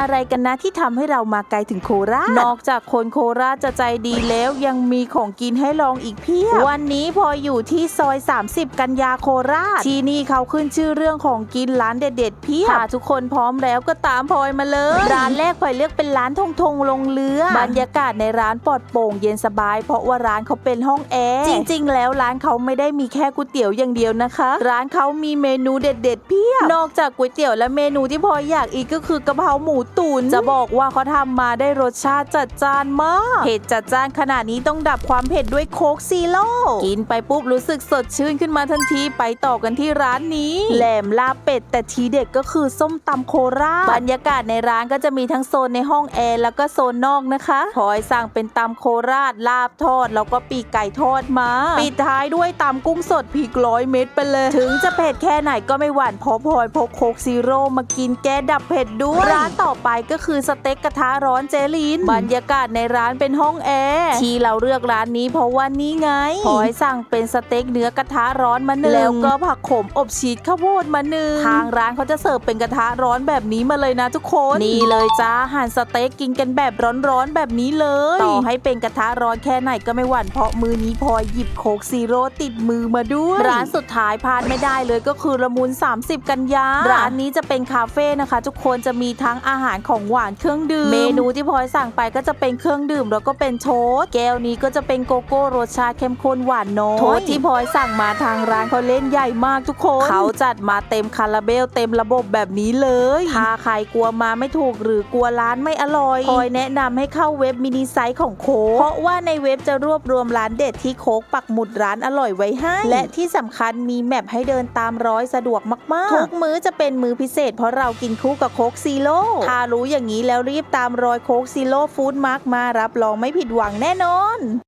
อะไรกันนะที่ทำให้เรามาไกลถึงโคราช นอกจากคนโคราชจะใจดีแล้วยังมีของกินให้ลองอีกเพียบ วันนี้พออยู่ที่ซอย 30 กันยาโคราช ที่นี่เขาขึ้นชื่อเรื่องของกินร้านเด็ดๆเพียบถ้าทุกคนพร้อมแล้วก็ตามพลอยมาเลย ร้านแรกพลอยเลือกเป็นร้านทงทงลงเรือบรรยากาศในร้านปลอดโปร่งเย็นสบาย เพราะว่าร้านเขาเป็นห้องแอร์จริง ๆ แล้วร้านเขาไม่ได้มีแค่ก๋วยเตี๋ยวอย่างเดียวนะคะ ร้านเขามีเมนูเด็ดๆเพียบนอกจากก๋วยเตี๋ยวและเมนูที่พลอยอยากอีกก็คือกะเพราหมูตุ๋นจะบอกว่าเขาทำมาได้รสชาติจัดจ้านมาก เผ็ดจัดจ้านขนาดนี้ต้องดับความเผ็ดด้วยโค้กซีโร่กินไปปุ๊บรู้สึกสดชื่นขึ้นมาทันทีไปต่อกันที่ร้านนี้แหลมลาบเป็ดแต่ทีเด็ดก็คือส้มตำโคราชบรรยากาศในร้านก็จะมีทั้งโซนในห้องแอร์แล้วก็โซนนอกนะคะพลอยสั่งเป็นตำโคราชลาบทอด แล้วก็ปีกไก่ทอดมา ปิดท้ายด้วยตำกุ้งสดพริกร้อยเม็ดไปเลย ถึงจะเผ็ดแค่ไหนก็ไม่หวั่นเพราะพลอยพกโคกซีโร่มากินแก้ดับเผ็ดด้วยร้านต่อไปก็คือสเต็กกระทะร้อนเจลิน บรรยากาศในร้านเป็นห้องแอร์ที่เราเลือกร้านนี้เพราะว่านี่ไงพลอยสั่งเป็นสเต็กเนื้อกระทะร้อนมาหนึ่งแล้วก็ผักขมอบชีสข้าวโพดมาหนึ่งทางร้านเขาจะเสิร์ฟเป็นกระทะร้อนแบบนี้มาเลยนะทุกคน นี่เลยจ้าหั่นสเต็กกินกันแบบร้อนๆแบบนี้เลยต่อให้เป็นกระทะร้อนแค่ไหนก็ไม่หวั่นเพราะมือนี้พลอยหยิบโคกซีโร่ติดมือมาด้วยร้านสุดท้ายพลาดไม่ได้เลยก็คือละมุน 30 กันยาร้านนี้จะเป็นคาเฟ่นะคะ ทุกคนจะมีทั้งอาหารของหวานเครื่องดื่ม เมนูที่พลอยสั่งไปก็จะเป็นเครื่องดื่มแล้วก็เป็นโชสแก้วนี้ก็จะเป็นโกโก้รสชาติเข้มข้นหวานน้อยโทสที่พลอยสั่งมาทางร้านเขาเล่นใหญ่มากทุกคน เขาจัดมาเต็มคาราเบลเต็มระบบแบบนี้เลยถ้าใครกลัวมาไม่ถูกหรือกลัวร้านไม่อร่อยพลอยแนะนำให้เข้าเว็บมินิไซต์ของโค้กเพราะว่าในเว็บจะรวบรวมร้านเด็ดที่โค้กปักหมุดร้านอร่อยไว้ให้ และที่สำคัญมีแมปให้เดินตามร้อยสะดวกมากๆ ทุกมื้อจะเป็นมื้อพิเศษเพราะเรากินคู่กับโค้กซีโร่ถ้ารู้อย่างนี้แล้วรีบตามรอยโค้กซีโร่ฟู้ดมาร์กมารับรองไม่ผิดหวังแน่นอน